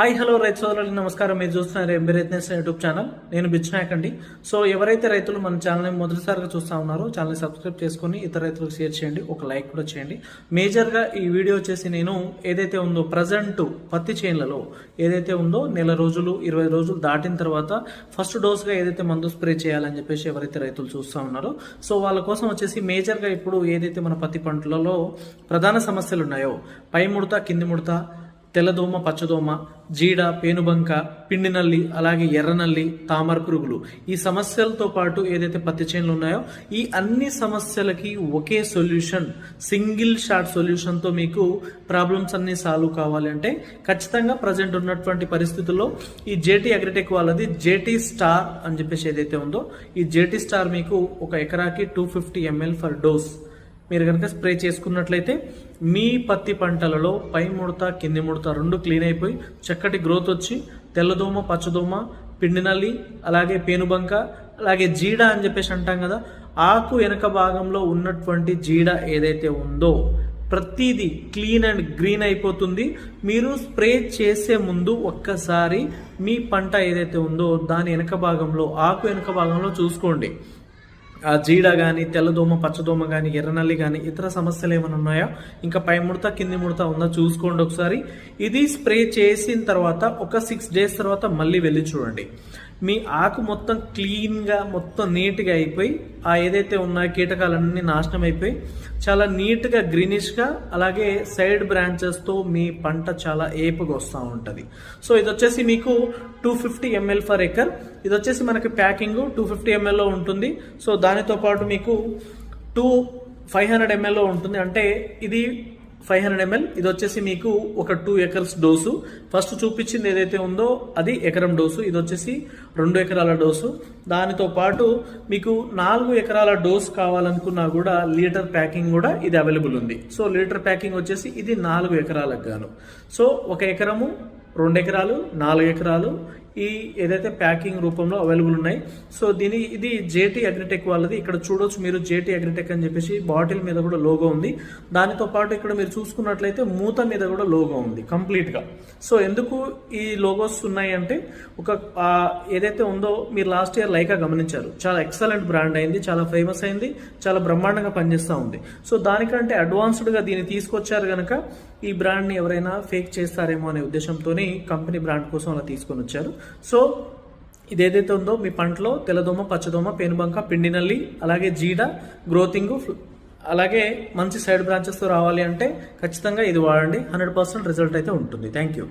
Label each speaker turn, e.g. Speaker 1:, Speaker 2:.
Speaker 1: Hi hello రైతు సోదరులు నమస్కారం. మీరు చూస్తున్నారు ఎంబీ రైతు యూట్యూబ్ ఛానల్. నేను బిచ్నాయక్ అండి. సో ఎవరైతే రైతులు మన ఛానల్ని మొదటిసారిగా చూస్తా ఉన్నారో ఛానల్ని సబ్స్క్రైబ్ చేసుకొని ఇతర రైతులకు షేర్ చేయండి. ఒక లైక్ కూడా చేయండి. మేజర్గా ఈ వీడియో వచ్చేసి నేను ఏదైతే ఉందో ప్రజెంట్ పత్తి చేన్లలో ఏదైతే ఉందో నెల రోజులు ఇరవై రోజులు దాటిన తర్వాత ఫస్ట్ డోస్గా ఏదైతే మందు స్ప్రే చేయాలని చెప్పేసి ఎవరైతే రైతులు చూస్తూ ఉన్నారో సో వాళ్ళ కోసం వచ్చేసి మేజర్గా ఇప్పుడు ఏదైతే మన పత్తి పంటలలో ప్రధాన సమస్యలు ఉన్నాయో పై ముడత కింది ముడత తెల్లదోమ పచ్చదోమ జీడ పేనుబంక పిండినల్లి అలాగే ఎర్రనల్లి తామర పురుగులు. ఈ సమస్యలతో పాటు ఏదైతే పత్తి చేనులు ఉన్నాయో ఈ అన్ని సమస్యలకి ఒకే సొల్యూషన్ సింగిల్ షాట్ సొల్యూషన్తో మీకు ప్రాబ్లమ్స్ అన్ని సాల్వ్ కావాలి అంటే ఖచ్చితంగా ప్రజెంట్ ఉన్నటువంటి పరిస్థితుల్లో ఈ జేటీ అగ్రిటెక్ వాళ్ళది జేటీ స్టార్ అని చెప్పేసి ఏదైతే ఉందో ఈ జేటీ స్టార్ మీకు ఒక ఎకరాకి two fifty ml for dose. మీరు కనుక స్ప్రే చేసుకున్నట్లయితే మీ పత్తి పంటలలో పై ముడత కింది ముడత రెండు క్లీన్ అయిపోయి చక్కటి గ్రోత్ వచ్చి తెల్లదోమ పచ్చదోమ పిండి నల్లి అలాగే పేనుబంక అలాగే జీడ అని చెప్పేసి అంటాం కదా ఆకు వెనక భాగంలో ఉన్నటువంటి జీడ ఏదైతే ఉందో ప్రతిదీ క్లీన్ అండ్ గ్రీన్ అయిపోతుంది. మీరు స్ప్రే చేసే ముందు ఒక్కసారి మీ పంట ఏదైతే ఉందో దాని వెనక భాగంలో ఆకు వెనక భాగంలో చూసుకోండి. జీడ కానీ తెల్లదోమ పచ్చదోమ కానీ ఎర్రనల్లి కానీ ఇతర సమస్యలు ఏమైనా ఉన్నాయా? ఇంకా పై ముడత కింది ముడత ఉందా? చూసుకోండి ఒకసారి. ఇది స్ప్రే చేసిన తర్వాత ఒక సిక్స్ డేస్ తర్వాత మళ్ళీ వెళ్ళి చూడండి. మీ ఆకు మొత్తం క్లీన్గా మొత్తం నీట్గా అయిపోయి ఆ ఏదైతే ఉన్నాయో కీటకాలన్నీ నాశనం అయిపోయి చాలా నీట్గా గ్రీనిష్గా అలాగే సైడ్ బ్రాంచెస్తో మీ పంట చాలా ఏపుగా వస్తూ ఉంటుంది. సో ఇది వచ్చేసి మీకు two fifty ml for acre. ఇది వచ్చేసి మనకి ప్యాకింగ్ టూ ఫిఫ్టీ ఎంఎల్లో ఉంటుంది. సో దానితో పాటు మీకు టూ ఫైవ్ హండ్రెడ్ ఎంఎల్లో ఉంటుంది. అంటే ఇది ఫైవ్ హండ్రెడ్ ఎంఎల్. ఇది వచ్చేసి మీకు ఒక టూ ఎకర్స్ డోసు. ఫస్ట్ చూపించింది ఏదైతే ఉందో అది ఎకరం డోసు. ఇది వచ్చేసి రెండు ఎకరాల డోసు. దానితో పాటు మీకు నాలుగు ఎకరాల డోస్ కావాలనుకున్నా కూడా లీటర్ ప్యాకింగ్ కూడా ఇది అవైలబుల్ ఉంది. సో లీటర్ ప్యాకింగ్ వచ్చేసి ఇది నాలుగు ఎకరాలకు గాను. సో ఒక ఎకరము రెండు ఎకరాలు నాలుగు ఎకరాలు ఈ ఏదైతే ప్యాకింగ్ రూపంలో అవైలబుల్ ఉన్నాయి. సో దీని ఇది జేటీ అగ్రిటెక్ వాళ్ళది. ఇక్కడ చూడొచ్చు మీరు జేటీ అగ్రిటెక్ అని చెప్పేసి బాటిల్ మీద కూడా లోగో ఉంది. దానితో పాటు ఇక్కడ మీరు చూసుకున్నట్లయితే మూత మీద కూడా లోగో ఉంది కంప్లీట్గా సో ఎందుకు ఈ లోగోస్ ఉన్నాయి అంటే ఒక ఏదైతే ఉందో మీరు లాస్ట్ ఇయర్ లైకా గమనించారు. చాలా ఎక్సలెంట్ బ్రాండ్ అయింది చాలా ఫేమస్ అయింది చాలా బ్రహ్మాండంగా పనిచేస్తూ ఉంది. సో దానికంటే అడ్వాన్స్డ్గా దీన్ని తీసుకొచ్చారు కనుక ఈ బ్రాండ్ని ఎవరైనా ఫేక్ చేస్తారేమో అనే ఉద్దేశంతోనే కంపెనీ బ్రాండ్ కోసం అలా తీసుకొని వచ్చారు. సో ఇది ఏదైతే ఉందో మీ పంటలో తెల్లదోమ పచ్చదోమ పేనుబంక పిండి నల్లి అలాగే జీడ గ్రోతింగ్ అలాగే మంచి సైడ్ బ్రాంచెస్తో రావాలి అంటే ఖచ్చితంగా ఇది వాడండి. హండ్రెడ్ పర్సెంట్ రిజల్ట్ అయితే ఉంటుంది. Thank you.